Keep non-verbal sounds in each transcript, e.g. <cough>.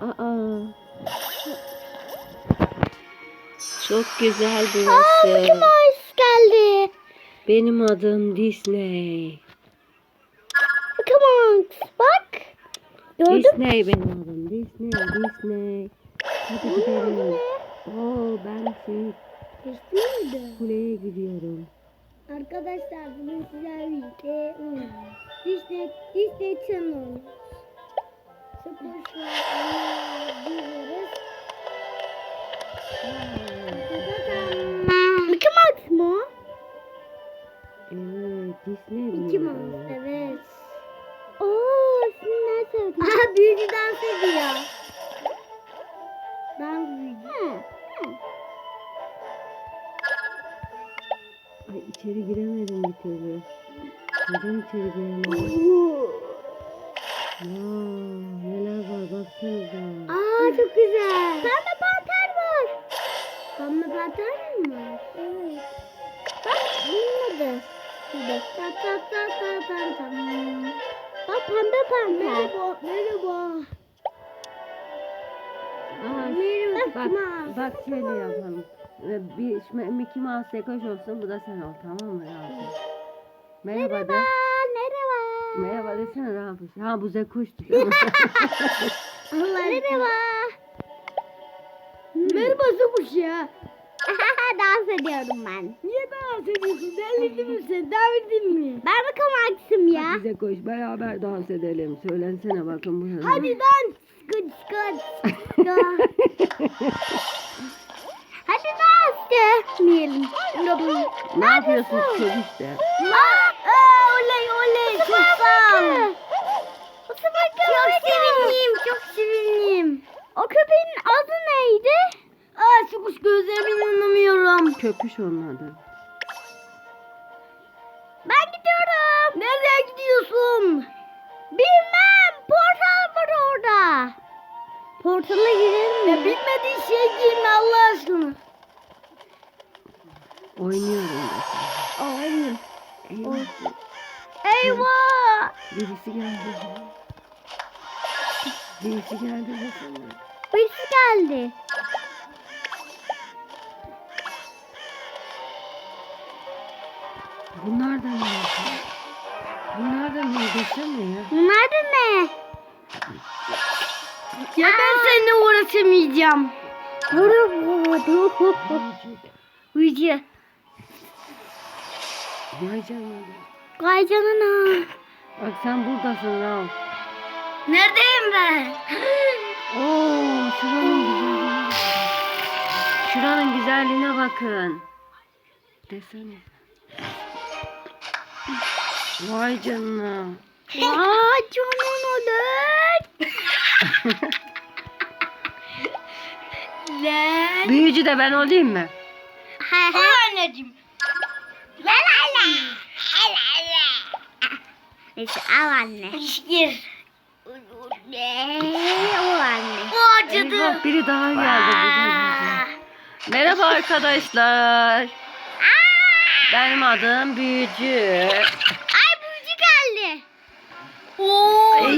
Aa. Çok güzel burası. Mouse geldi. Benim adım Disney. Mickey Mouse. Bak. Gördün? Disney benim adım. Disney, Disney. Hadi gidelim. Oo ben şey Geçti miydi? kuleye gidiyorum. Arkadaşlar bugün sizlerle birlikte Disney, Disney Channel. Mickey Mouse mu? Evet, Disney Mickey Mouse evet. Oo, şimdi ne söyledin? Aha büyücü dans ediyor. Dans büyücü. Ay içeri giremedim bir türlü. Neden içeri giremedim? Wow, güzel. Pembe panter var. Pembe panter mi var? Evet. Bak bunun adı. Ta ta ta ta ta ta. Bak pembe panter. Merhaba. Merhaba. Aa, Merhaba. bak, bak şöyle yapalım. Ee, Bir Mickey Mouse sekoş olsun, bu da sen ol tamam mı Rahat? Merhaba Merhaba. de. Merhaba. Merhaba desene Rahat. Ha bu Zekuş'tu? <laughs> Merhaba. Merhaba Zubuş ya. <laughs> dans ediyorum ben. Niye dans ediyorsun? Delirdin mi sen? Delirdin mi? Ben mi kamaksım ya? Hadi Zekoş beraber dans edelim. Söylensene bakın bu. Hadi dans. Good, <laughs> good. Hadi dans etmeyelim. ne yapıyorsun çocuk işte? Aa, aa, oley oley. Çok sağ ol. Çok sevindim, çok sevindim. O köpeğin adı neydi? Aa, şu kuş gözlerime inanamıyorum. Köpüş adı. Ben gidiyorum. Nereye gidiyorsun? Bilmem. Portal var orada. Portala girelim mi? Ya bilmediğin şeye girme Allah aşkına. Oynuyorum. Aynen. Eyvah. Eyvah. Birisi geldi. Birisi geldi. Birisi geldi. Bunlar da ne? Bunlar da ne desene ya? Bunlar da ne? Ya ben seninle uğraşamayacağım. Uyucu. Vay canına. Vay canına. Bak sen buradasın Rauf. Neredeyim ben? Oo, şuranın güzelliğine Şuranın güzelliğine bakın. Desene. Vay canına. Vay canına lan. Lan. Büyücü de ben olayım mı? He he. anneciğim. La la la. La la la. Neyse al anne. Gir. O anne. O Eyvah, biri daha geldi. Merhaba arkadaşlar. Benim adım büyücü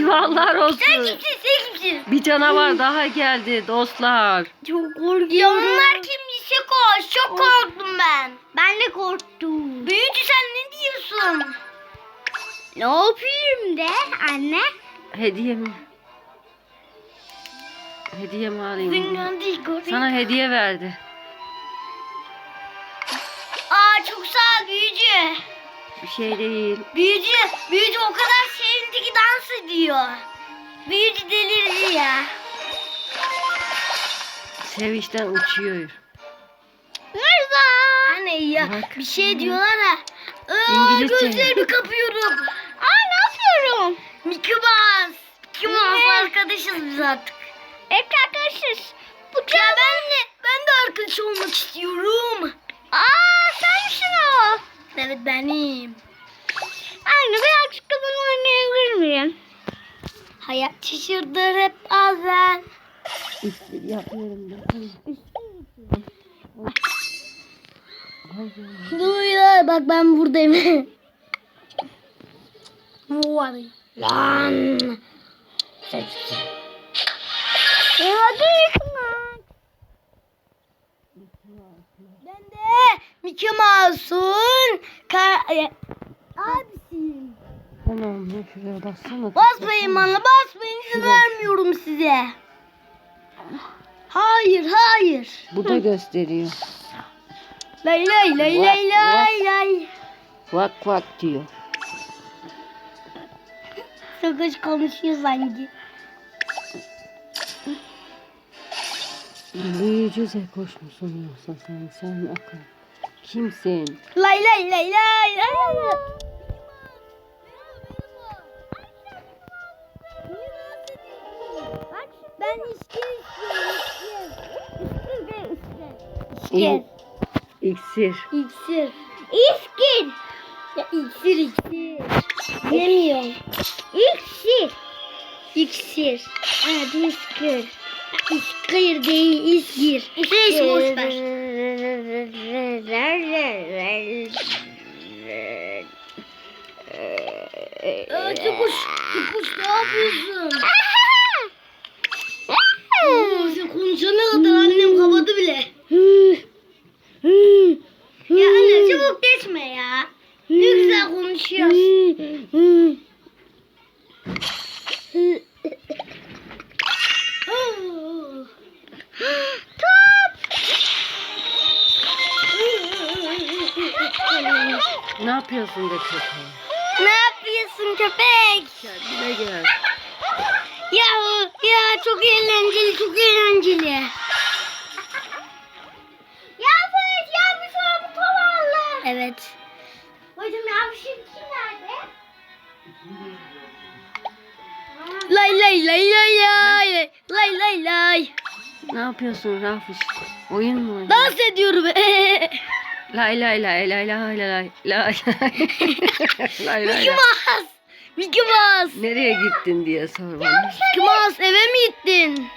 Eyvallah Sen olsun. kimsin? Sen kimsin? Bir canavar daha geldi dostlar. Çok korkuyorum. onlar kimse koş. Çok korktum ben. Ben de korktum. Büyücü sen ne diyorsun? Ne yapayım de anne? Hediye mi? Hediye mi alayım? Zıngan digo. Sana hediye verdi. Aa çok sağ ol büyücü. Bir şey değil. Büyücü, büyücü o kadar sevindi ki dans ediyor. Büyücü delirdi ya. Sevinçten uçuyor. Merhaba. Anne ya Bak. bir şey diyorlar ha. Aa, İngilizce. gözlerimi kapıyorum. Aa ne yapıyorum? Mickey Mouse. Mickey Mouse arkadaşız biz artık. Evet arkadaşız. Bu ya ben de, ben de arkadaş olmak istiyorum. Aa sen misin o? Evet benim. Anne birazcık da ben oynayabilir miyim? Hayat şaşırdır hep bazen. Yapıyorum. Dur ya bak ben buradayım. Var. Lan. Hadi yıkmak. Ben de Mickey Mouse'un kar... e, abisin. Tamam ya şuraya bassana. Basmayın bana basmayın izin vermiyorum size. Hayır hayır. Bu da gösteriyor. Lay lay lay lay lay lay. Vak vak diyor. Sakız konuşuyor sanki. Büyücü Zekoş musun yoksa sen? Sen akıl. Kimsin? Lay lay lay lay lay. Ben içki istiyorum içki. İksir. İksir. İksir. Ya iksir iksir. Yemiyorum. İksir. İksir. Evet iskir. İskir değil iskir. Neyse boş ver. Yapıyorsun? Oo, sen konuşana kadar annem kapadı bile. ya anne çabuk geçme ya. Ne güzel konuşuyorsun. Ne yapıyorsun be köpeğim? Köpek? Kendine gel. Ya ya çok eğlenceli çok eğlenceli. Ya Fırat ya bir sonra bu tavallı. Evet. Hocam ya şey kim nerede? Lay lay lay lay lay lay lay lay. Ne yapıyorsun Rafiş? Oyun mu oynuyorsun? Dans ediyorum. Lay <laughs> lay lay lay lay lay lay lay lay lay Mickey. Mouse. Mickey Mouse. Nereye gittin diye sor bana. Mickey Mouse eve mi gittin?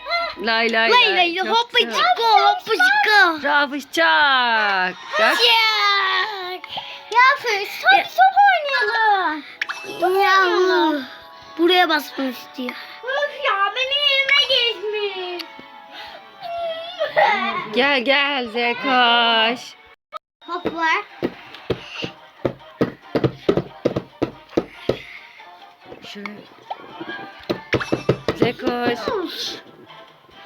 Lay lay Lay lay çok hoppa çıko hoppa çıko. Rafiş çak. Çak. Fırat hadi top oynayalım. Ya buraya basmak istiyor. Öf ya benim yerime geçmiş. Gel gel Zekoş. Hop Şöyle. Zekoş.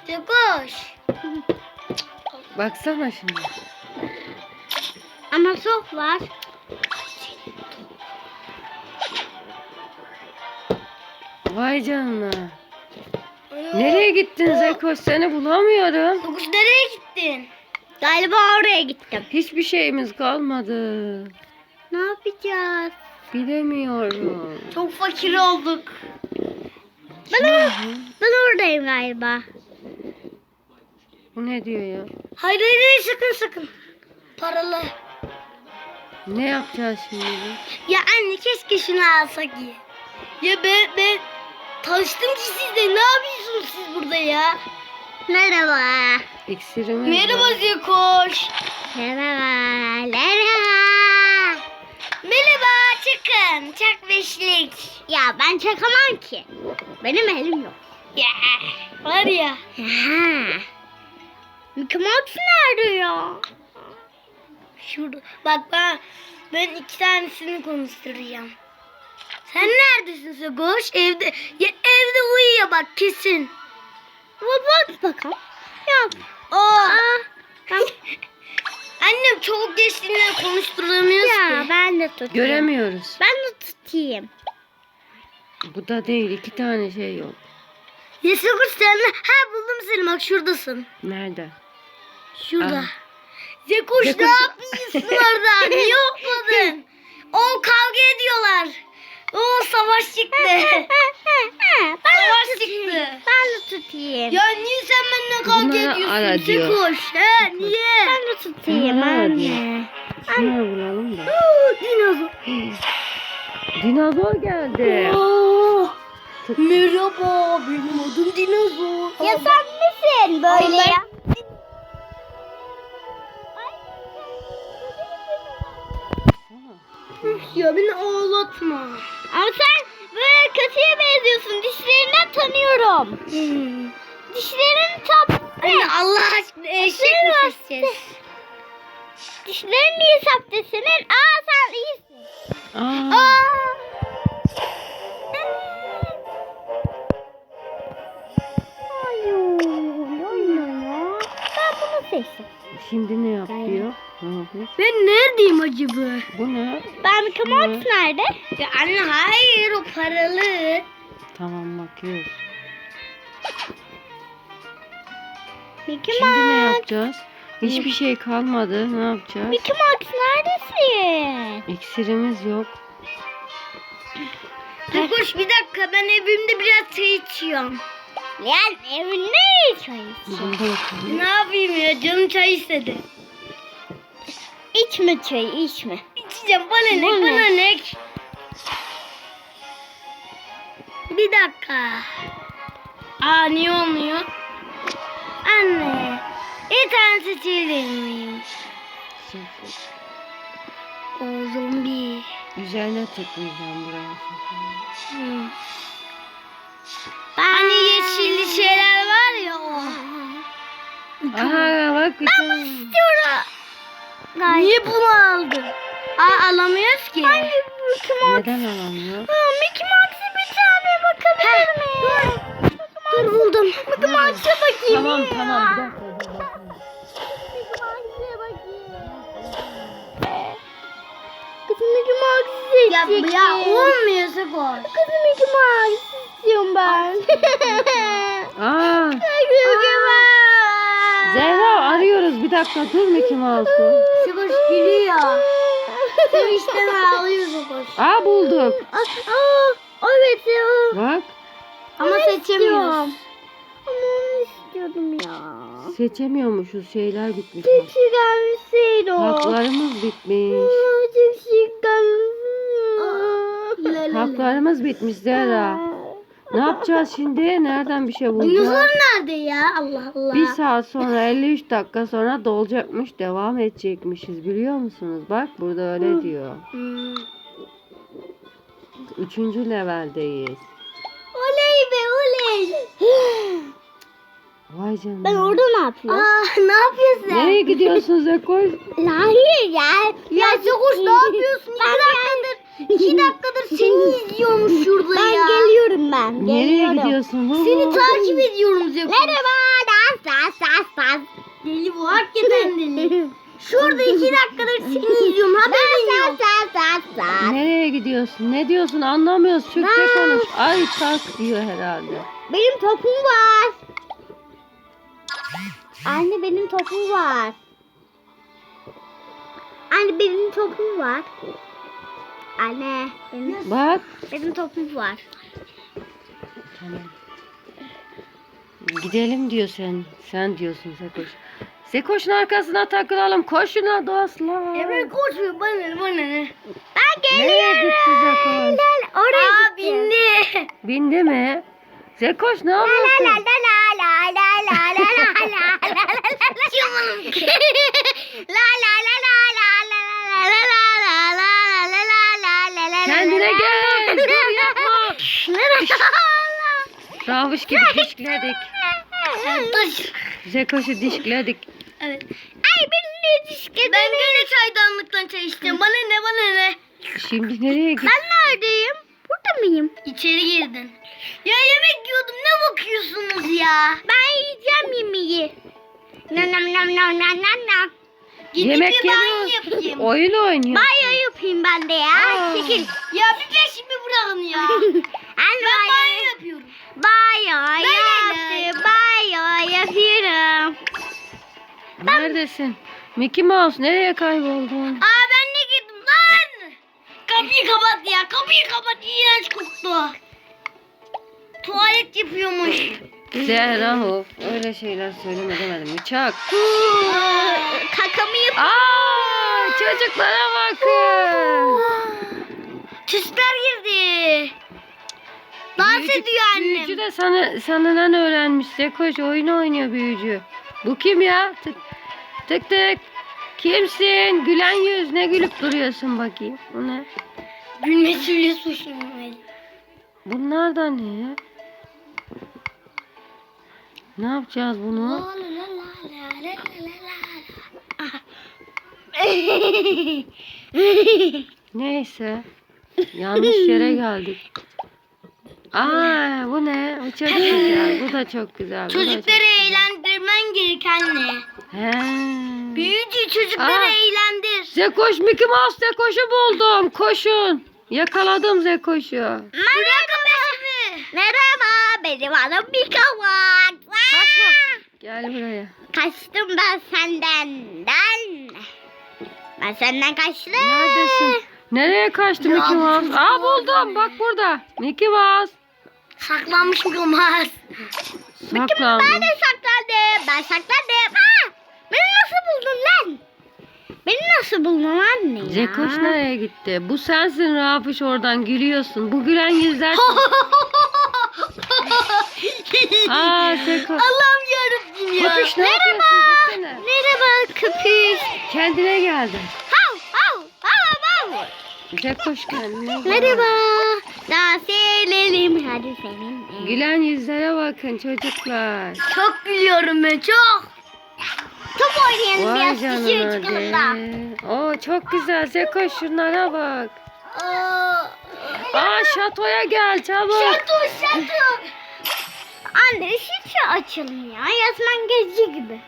De koş. Baksana şimdi. Ama top var. Vay canına. Nereye gittin Zekoş? Seni bulamıyorum. Dokuz nereye gittin? Galiba oraya gittim. Hiçbir şeyimiz kalmadı. Ne yapacağız? Bilemiyorum. Çok fakir olduk. Ben, or- ben oradayım galiba. Bu ne diyor ya? Hayır hayır hayır, sakın sakın. Paralı. Ne yapacağız şimdi? Ya anne keşke şunu alsak ya. Ya ben, ben tanıştım ki sizle. Ne yapıyorsunuz siz burada ya? Merhaba. İksirimiz Merhaba. Zekoş. Merhaba. Merhaba. Merhaba çıkın. Çak beşlik. Ya ben çakamam ki. Benim elim yok. Ya var ya. Mickey Mouse nerede ya? Şurada. Bak ben ben iki tanesini konuşturacağım. Sen neredesin Zekoş? Evde. Ya evde uyuyor bak kesin. Bak bak bakalım. Yok. Aa. <laughs> Annem çok geçtiğinden konuşturamıyoruz ya, ki. ben de tutayım. Göremiyoruz. Ben de tutayım. Bu da değil. iki tane şey yok. Ya Zekoş sen Ha buldum seni bak şuradasın. Nerede? Şurada. Aa. Zekoş, Zekoş- ne yapıyorsun orada? Niye <laughs> yokladın? O kavga ediyorlar. O savaş çıktı. <laughs> savaş çıktı. Ben de tutayım. Ya niye sen benimle kavga ediyorsun ara diyor. Zekoş? He niye? Ben de tutayım Bunları ara anne. Şunları bulalım da. Dinozor. <gasps> Dinozor geldi. Aa, merhaba benim adım Dinozor. Ya sen misin böyle ya? Ya beni ağlatma. Ama sen böyle kötüye benziyorsun. Dişlerinden tanıyorum. Dişlerin top. Anne Allah aşkına eşek mi seçeceğiz? Dişlerin niye saptı senin? Aa sen iyisin. Aa, Aa. Ben bunu seçtim. şimdi ne yapıyor? Ne yapıyor? Ben neredeyim acaba? Bu ne? Mouse Ne? nerede? Ya anne hayır o paralı. Tamam bakıyoruz. Mickey Şimdi ne Mouse. yapacağız? Hiçbir şey kalmadı. Ne yapacağız? Mickey Mouse neredesin? İksirimiz yok. Koş bir dakika ben evimde biraz çay içiyorum. Yani evinde ne çay yapalım. Ne yapayım ya canım çay istedi. İçme çayı içme. İçeceğim bana ne Bana bana ne. Bir dakika. Aa niye olmuyor? Anne. Bir tane seçebilir miyim? O zombi. Üzerine tıklayacağım buraya. Hani yeşilli şeyler var ya o. Aha bak güzel. istiyorum. Niye bunu aldın? Aa alamıyoruz ki. Hangi Mickey Mouse? Neden alamıyor? Aa, Mickey Mouse'a bir tane bakabilir miyim? Dur buldum. Mickey Mouse'a bakayım. Tamam ya. tamam bir dakika. dur bakayım. Mickey Mouse'a bakayım. Kızım Mickey Mouse'u Ya, ya olmuyorsa koş. Kızım Mickey Mouse istiyorum ben. <laughs> Aa, Mickey Mouse. Zehra arıyoruz. Bir dakika dur Mickey Mouse'u. Gülüyor. <laughs> Sen işte ağlıyorsun koş. Aa bulduk. Aa, aa, evet ya. Bak Ama Onu seçemiyoruz. Ama onu istiyordum ya. seçemiyormuşuz. Şeyler bitmiş. Keşke gelmeseydi o. Haklarımız bitmiş. Aa, gelmeseydi. Haklarımız bitmiş Zehra. Ne yapacağız şimdi? Nereden bir şey bulacağız? Dinozor nerede ya? Allah Allah. Bir saat sonra 53 dakika sonra dolacakmış. Devam edecekmişiz biliyor musunuz? Bak burada öyle diyor. Üçüncü leveldeyiz. Oley be oley. <gasps> Vay canına. Ben orada ne yapıyorum? Aa ne yapıyorsun sen? Nereye gidiyorsun Zekoy? Hayır ya. Ya Sıkış ne yapıyorsun? İki dakikadır, iki dakikadır seni izliyormuş şurada Ben ya. geliyorum ben. Nereye Geliyorum. gidiyorsun? Seni takip ediyorum Zeko. Merhaba. Dans dans dans dans. Deli bu hakikaten deli. <laughs> Şurada iki dakikadır seni izliyorum haberin yok. Dans dans dans. Nereye gidiyorsun? Ne diyorsun? Anlamıyoruz. Türkçe konuş. Ay çak diyor herhalde. Benim topum var. Anne benim topum var. Anne benim topum var. Anne benim, Bak. benim topum var. Tamam. Gidelim diyor sen. Sen diyorsun Zekoş. Zekoş'un arkasına takılalım. Koşuna dostlar. Evet koşuyor bana ne bana ne. Ben Nereye gitti Zekoş? Oraya Aa gitti. bindi. Bindi mi? Zekoş ne La la la yapıyorsun? la la la la la la la la la ki. la la la la la la gel. Dur yapma. <laughs> Ravuş gibi dişledik. Taş. Zekoş'u dişledik. Evet. Ay benim de dişke Ben gene çaydanlıktan çay içtim. Bana ne bana ne. Şimdi nereye git? Ben neredeyim? Burada mıyım? İçeri girdin. Ya yemek yiyordum ne bakıyorsunuz ya? Ben yiyeceğim yemeği. Nam nam nam nam nam nam. Gidip Yemek bir banyo yemiyoruz. yapayım. Oyun oynuyor. Banyo yapayım ben de ya. Aa. Çekil. Ya bir peşimi bırakın ya. Anne <laughs> ben banyo. yapıyorum. Banyo yaptım. Banyo yapıyorum. Neredesin? Mickey Mouse nereye kayboldun? Aa ben ne girdim lan? Kapıyı kapat ya. Kapıyı kapat. İğrenç koktu. Tuvalet yapıyormuş. Zehra of. Öyle şeyler söyleme demedim. Uçak. Kakamı yap. Aa, çocuklara bakın. Tüsler girdi. Dans Büyücü- ediyor annem. Büyücü de sana, senden öğrenmiş. Zekoş oyun oynuyor büyücü. Bu kim ya? Tık tık. tık. Kimsin? Gülen yüz. Ne gülüp duruyorsun bakayım. Bu ne? Gülmesiyle suçlanıyor. Bunlar da ne? Ne yapacağız bunu? Neyse. Yanlış yere geldik. Aa bu ne? Bu çok güzel. Bu da çok güzel. bu da çok- Çocukları eğlendirmen gerek anne. He. Büyücü çocukları Aa. eğlendir. Zekoş Mickey Mouse Zekoş'u buldum. Koşun. Yakaladım Zekoş'u. Merhaba. Merhaba benim adım Mikavat. Kaçma. Gel buraya. Kaçtım ben senden. Ben. Ben senden kaçtım. Neredesin? Nereye kaçtı Mickey Mouse? Aa buldum. Bak burada. Mickey Mouse. Saklanmış Mikavat. Saklandı. Ben de saklandım. Ben saklandım. Aa, beni nasıl buldun lan? Beni nasıl buldun anne ya? Zekoş nereye gitti? Bu sensin Rafiş oradan gülüyorsun. Bu gülen yüzler. <laughs> Aa Zekoş. Allah'ım yarabbim ya. Köpüş ne Merhaba. Merhaba köpüş. Kendine geldi. Hav hav hav hav. Zekoş kendine geldi. Merhaba. Dans edelim hadi seninle. Gülen yüzlere bakın çocuklar. Çok gülüyorum ben çok. Top oynayalım Vay biraz dışarı çıkalım da. Oo çok güzel Zekoş şunlara bak. Aa, şatoya gel çabuk. Şato şato. Anne şişe açalım ya. Yasman gezi gibi.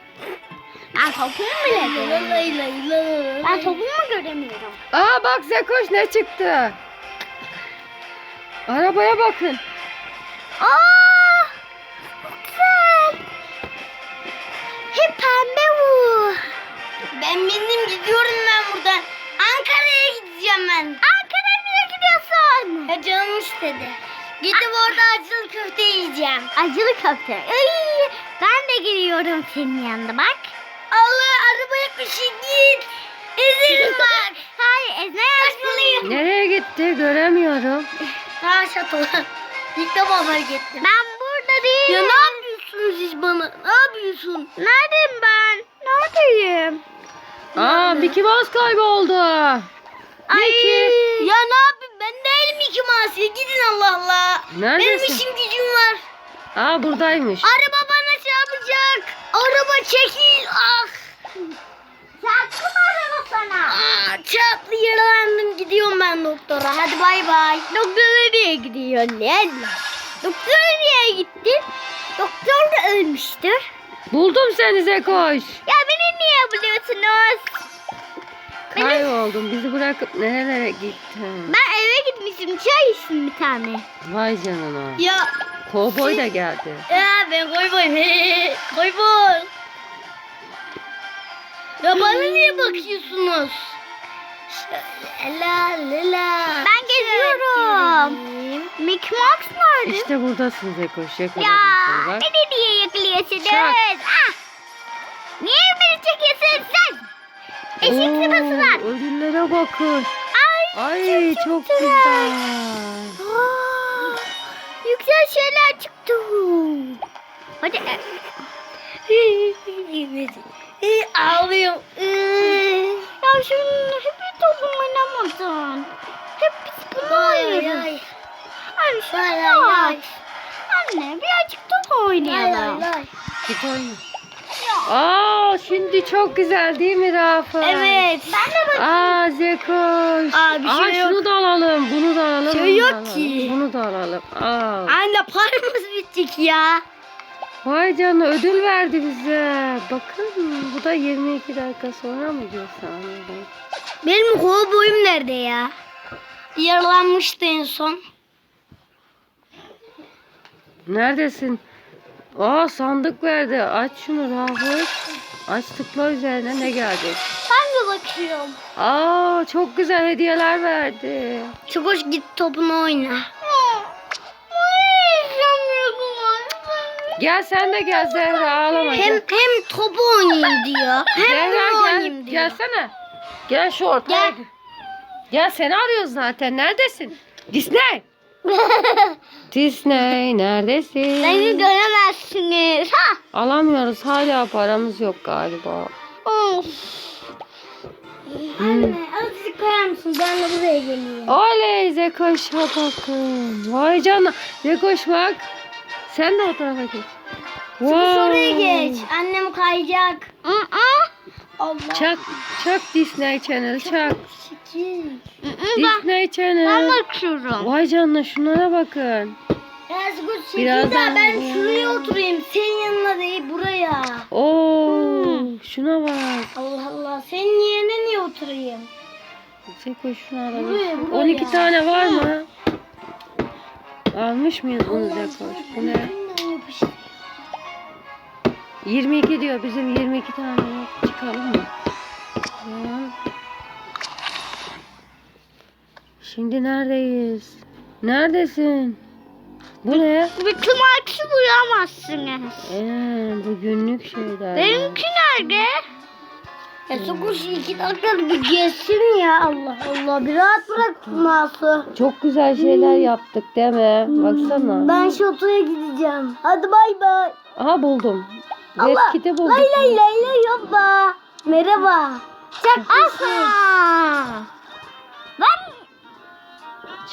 Ben topumu bile göremiyorum. Ben topumu göremiyorum. Aa bak Zekoş ne çıktı? Arabaya bakın. Aa! Ben benim gidiyorum ben buradan. Ankara'ya gideceğim ben. Ankara'ya niye gidiyorsun? Ya canım istedi. Gidip orada acılı köfte yiyeceğim. Acılı köfte. Ay, ben de geliyorum senin yanında bak. Allah arabaya kuşu git. Ezerim <laughs> bak. Hayır ezme yazmalıyım. Nereye gitti göremiyorum. Ha şato. İlk defa fark ettim. Ben burada değilim. Ya ne yapıyorsunuz siz bana? Ne yapıyorsun? Neredeyim ben? Neredeyim? Aa Mickey Mouse kayboldu. Ay. Mickey. Ya ne yapayım? Ben değilim Mickey Mouse. Gidin Allah Allah. Benim Neredesin? işim gücüm var. Aa buradaymış. Araba bana çarpacak. Araba çekil. Ah. Çarptı mı araba sana? Aa, çarptı yaralandım. Gidiyorum ben doktora. Hadi bay bay. Doktora nereye gidiyorsun lan? Doktora nereye gittin? Doktor da ölmüştür. Buldum seni Zekoş. Ya beni niye buluyorsunuz? Kayboldum. Bizi bırakıp nerelere gittin? Ben eve gitmişim. Çay içtim bir tane. Vay canına. Ya Kovboy da geldi. Ya ben koy boy. koy boy. Ya bana niye bakıyorsunuz? La la la. Ben geziyorum. Mickey Mouse nerede? İşte buradasın Zekoş. Yakaladım ya seni bak. beni niye yakalıyorsunuz? Çak. Ah. Niye beni çekiyorsun sen? Eşek Oo, sıması var. Ödüllere bakın. Ay, Ay çok güzel. Aa, Yüksel şeyler çıktı. Hadi. Ağlıyorum. Ya şimdi hep bir topum oynamadın. Hep biz bunu oynuyoruz. Anne şunu aç. Anne birazcık top oynayalım. Git oyna. Aa şimdi çok güzel değil mi Rafa? Evet. Ben de bak. Aa Zekoş. Aa, bir şey Aa, şunu da alalım. Bunu da alalım. Şey bunu da yok alalım, ki. Bunu da alalım. Aa. Anne paramız bitecek ya. Vay canına ödül verdi bize. Bakın bu da 22 dakika sonra mı diyor sanırım. Benim kovboyum nerede ya? Yaralanmıştı en son. Neredesin? Aa sandık verdi. Aç şunu Rafa. Aç tıkla üzerine ne gelecek? Ben de bakıyorum. Aa çok güzel hediyeler verdi. Çok hoş git topunu oyna. Gel sen de gel Zehra ağlama. Hem gel. hem topu oynayayım diyor. Hem Zehra bunu gel. oynayayım diyor. Gelsene. Gel şu ortaya. Gel. Gel seni arıyoruz zaten. Neredesin? Disney. <laughs> Disney neredesin? Beni göremezsiniz. Ha. Alamıyoruz. Hala paramız yok galiba. Of. Hmm. Anne azıcık koyar mısın? Ben de buraya geleyim. Oley Zekoş'a bakın. Vay canına. Zekoş bak. Sen de o tarafa geç. Vay. oraya geç. Annem kayacak. Allah. Çak, çak Disney Channel, çak. Disney Ben Channel. bakıyorum. Vay canına şunlara bakın. Yazgül Birazdan de ben şuraya oturayım. Senin yanına değil buraya. Oo, şuna bak. Allah Allah. Senin yerine niye oturayım? Şunu alalım. Buraya, buraya. 12 tane var mı? Almış mıyız bunu Zekoş? Bu ne? Bununla yapıştır. 22 diyor. Bizim 22 tane yok. Çıkalım mı? Ya. Şimdi neredeyiz? Neredesin? Bu ne? Bütün markası buyamazsınız. Ee, bu günlük şeyler. Benimki nerede? Ya Sokuş iki dakika bir geçsin ya. Allah Allah. Bir rahat bırak Masu. Çok güzel şeyler yaptık değil mi? Baksana. Ben şatoya gideceğim. Hadi bay bay. Aha buldum. Red Allah. Kit'i bulduk. Lay lay lay lay yobba. Merhaba. Çak Aha. Ben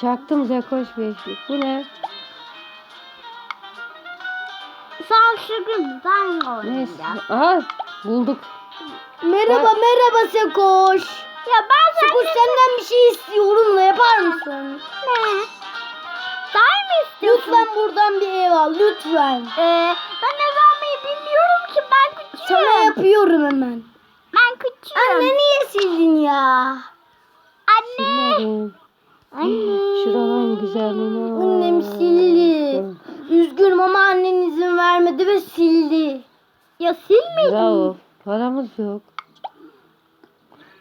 Çaktım Zekoş beşlik. Bu ne? Samsung'un ben Neyse. oynayacağım. Aha bulduk. Merhaba merhaba Sekoş. Ya ben Sekoş senden bir şey istiyorum da yapar mısın? Ne? Daha mı istiyorsun? Lütfen buradan bir ev al lütfen. Ee, ben ev almayı bilmiyorum ki ben küçüğüm. Sana yapıyorum hemen. Ben küçüğüm. Anne niye sildin ya? Anne. Anne. Şuraların güzelliğine bak. Annem sildi. Üzgünüm ama annen izin vermedi ve sildi. Ya silmedin. Bravo. Paramız yok.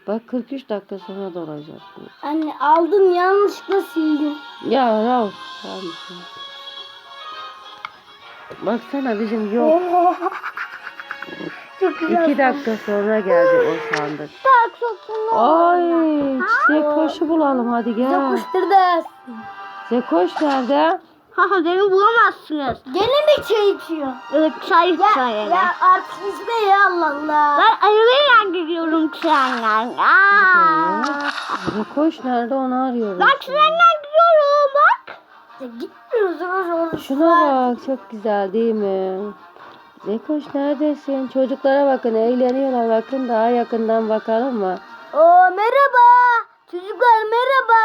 Bak 43 dakika sonra dolacak bu. Anne aldın yanlışlıkla sildin. Ya Rauf. tamam. Baksana bizim yok. Çok güzel. 2 dakika sonra geldi o sandık. Tak sokun. Ay Zekoş'u bulalım hadi gel. Sokuşturdu. Zekoş nerede? Haha beni bulamazsınız. Gene mi çay içiyor? Evet çay Ya, içeceğim. ya artık içme ya Allah Allah. Ben arabayla gidiyorum trenle. Aa. Zekoş nerede onu arıyoruz. Ben trenle gidiyorum bak. Ya gitmiyoruz orası. Şuna bak çok güzel değil mi? Zekoş neredesin? Çocuklara bakın eğleniyorlar bakın daha yakından bakalım mı? Oo merhaba. Çocuklar merhaba.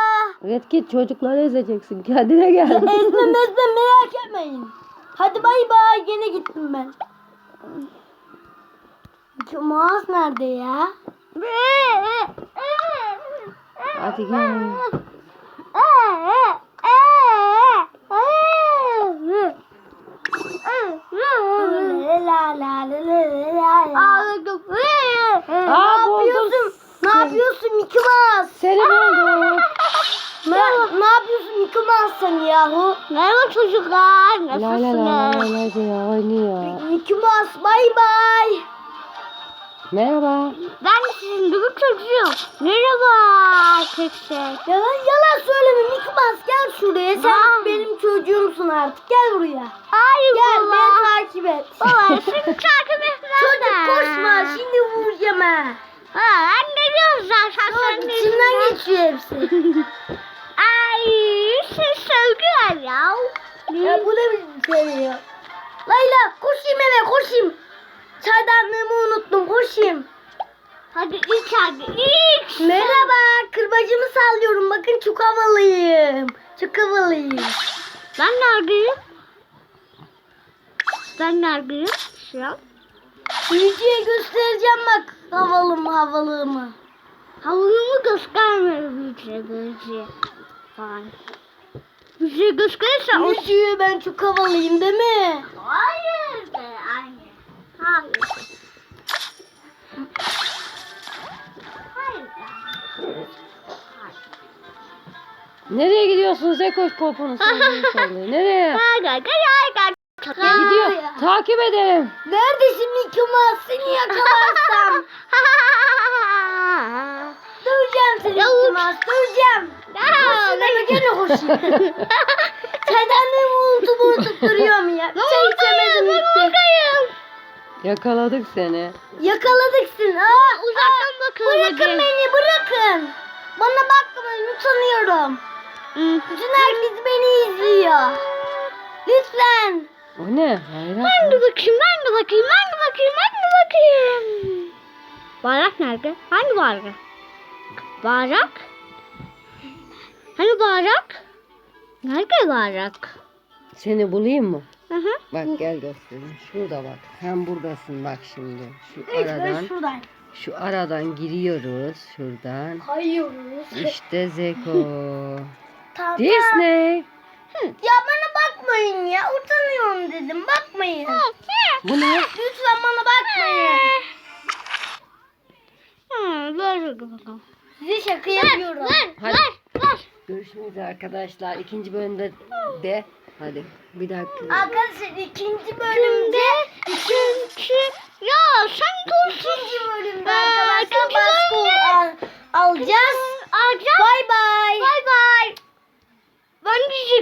Red Kit çocukları ezeceksin kendine gel. Ezmem ezmem merak etmeyin. Hadi bay bay gene gittim ben. Muaz nerede ya? Hadi gel. Aa ne buldum. Yapıyorsun? Mickey Mouse? Seni buldum. Ne, ne yapıyorsun Mickey Mouse sen yahu? Merhaba çocuklar. La la la la Nasılsınız? la diye oynuyor. Mickey Mouse bay bay. Merhaba. Ben sizin gibi çocuğum. Merhaba arkadaşlar. Yalan yalan söyleme Mickey Mouse gel şuraya. Sen Aa. benim çocuğumsun artık. Gel buraya. Hayır Gel baba. beni takip et. Baba <laughs> seni takip etmem Çocuk ben. koşma şimdi vuracağım ha. Ha, Sen içimden yüzünden. geçiyor hepsi. <laughs> Ay sen sevgiler ya. ya bu ne biçim şey ya? Layla koşayım eve koşayım. Çaydanlığımı unuttum koşayım. Hadi iç hadi iç. Merhaba kırbacımı sallıyorum bakın çok havalıyım. Çok havalıyım. Ben neredeyim? Ben neredeyim? Şu an. Büyücüye göstereceğim bak havalım havalığımı. Havlumu göstermiyor büyüce büyüce. Falan. Büyüce gösterirse o... Büyücüye ben çok havalıyım değil mi? Hayır be anne. Hayır. Nereye gidiyorsun Zekoş poponu <laughs> sallıyor sallıyor. Nereye? Gel gel. Gidiyor. Takip edelim. Neredesin Mickey Mouse seni yakalarsam. <laughs> Seni Yavuz. Döveceğim. Koşun eve gene koşun. Çaydanlığımı unutup unutup duruyorum ya. Çay içemedim gitti. Yakaladık seni. Yakaladık seni. Aa, Uzaktan bakalım Bırakın hadi. beni bırakın. Bana bakmayın utanıyorum. Bütün herkes beni izliyor. Lütfen. O ne? Hayrat. Ben de bakayım, ben de bakayım, ben de bakayım, ben de bakayım. Bayrak nerede? Hangi bayrak? Bayrak? Hani bayrak? Nerede bayrak? Seni bulayım mı? Hı hı. Bak gel göstereyim. Şurada bak. Sen buradasın bak şimdi. Şu aradan şuradan. şu aradan giriyoruz şuradan. Kayıyoruz. İşte Zeko. <laughs> Tamam. Disney. Ya bana bakmayın ya. Utanıyorum dedim. Bakmayın. Bu ne? Lütfen bana bakmayın. Hı, böyle bakalım. Size şaka yapıyorum. Ver, Hadi. ver. Görüşmek üzere arkadaşlar. İkinci bölümde de hadi bir dakika. Arkadaşlar ikinci bölümde çünkü ya sen dursun. ikinci bölümde arkadaşlar ikinci al, alacağız. Alacağız. Bay bay. Bay bay. Ben diyecektim.